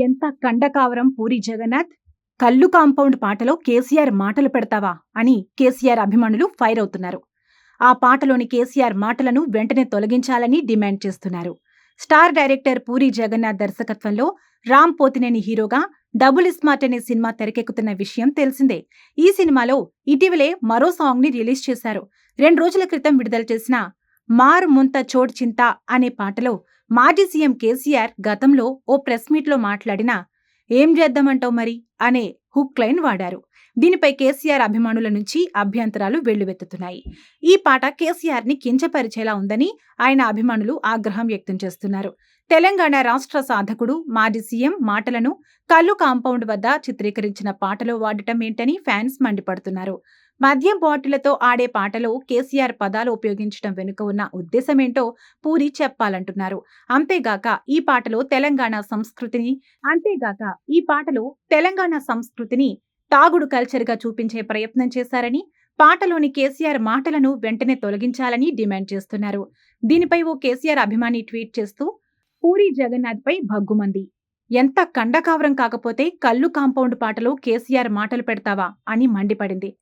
ఎంత కండకావరం పూరి జగన్నాథ్? కల్లు కాంపౌండ్ పాటలో కేసీఆర్ మాటలు పెడతావా? అని కేసీఆర్ అభిమానులు ఫైర్ అవుతున్నారు. ఆ పాటలోని కేసీఆర్ మాటలను వెంటనే తొలగించాలని డిమాండ్ చేస్తున్నారు. స్టార్ డైరెక్టర్ పూరి జగన్నాథ్ దర్శకత్వంలో రామ్ పోతినేని హీరోగా డబుల్ స్మార్ట్ అనే సినిమా తెరకెక్కుతున్న విషయం తెలిసిందే. ఈ సినిమాలో ఇటీవలే మరో సాంగ్ని రిలీజ్ చేశారు. రెండు రోజుల క్రితం విడుదల చేసిన మార్ ముంత చోడ్ చింత అనే పాటలో మాజీ సీఎం కేసీఆర్ గతంలో ఓ ప్రెస్ మీట్లో మాట్లాడిన ఏం చేద్దామంటావు మరి? అనే హుక్ లైన్ వాడారు. దీనిపై కేసీఆర్ అభిమానుల నుంచి అభ్యంతరాలు వెల్లువెత్తుతున్నాయి. ఈ పాట కేసీఆర్ని కించపరిచేలా ఉందని ఆయన అభిమానులు ఆగ్రహం వ్యక్తం చేస్తున్నారు. తెలంగాణ రాష్ట్ర సాధకుడు మాజీ సీఎం మాటలను కల్లు కాంపౌండ్ వద్ద చిత్రీకరించిన పాటలో వాడటం ఏంటని ఫ్యాన్స్ మండిపడుతున్నారు. మద్యం బాటిళ్ళతో ఆడే పాటలో కేసీఆర్ పదాలు ఉపయోగించడం వెనుక ఉన్న ఉద్దేశమేంటో పూరి చెప్పాలంటున్నారు. అంతేగాక ఈ పాటలో తెలంగాణ సంస్కృతిని అంతేగాక ఈ పాటలో తెలంగాణ సంస్కృతిని తాగుడు కల్చర్గా చూపించే ప్రయత్నం చేశారని పాటలోని కేసీఆర్ మాటలను వెంటనే తొలగించాలని డిమాండ్ చేస్తున్నారు. దీనిపై ఓ కేసీఆర్ అభిమాని ట్వీట్ చేస్తూ పూరి జగన్నాథ్ పై భగ్గుమంది. ఎంత కండకావరం కాకపోతే కల్లు కాంపౌండ్ పాటలో కేసీఆర్ మాటలు పెడతావా? అని మండిపడింది.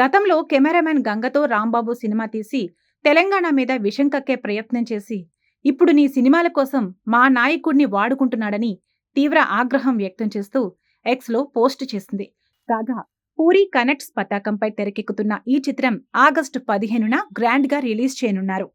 గతంలో కెమెరామెన్ గంగతో రాంబాబు సినిమా తీసి తెలంగాణ మీద విషం కక్కే ప్రయత్నం చేసి ఇప్పుడు నీ సినిమాల కోసం మా నాయకుడిని వాడుకుంటున్నాడని తీవ్ర ఆగ్రహం వ్యక్తం చేస్తూ ఎక్స్లో పోస్ట్ చేసింది. కాగా పూరి కనెక్ట్స్ పతాకంపై తెరకెక్కుతున్న ఈ చిత్రం ఆగస్టు పదిహేనున గ్రాండ్గా రిలీజ్ చేయనున్నారు.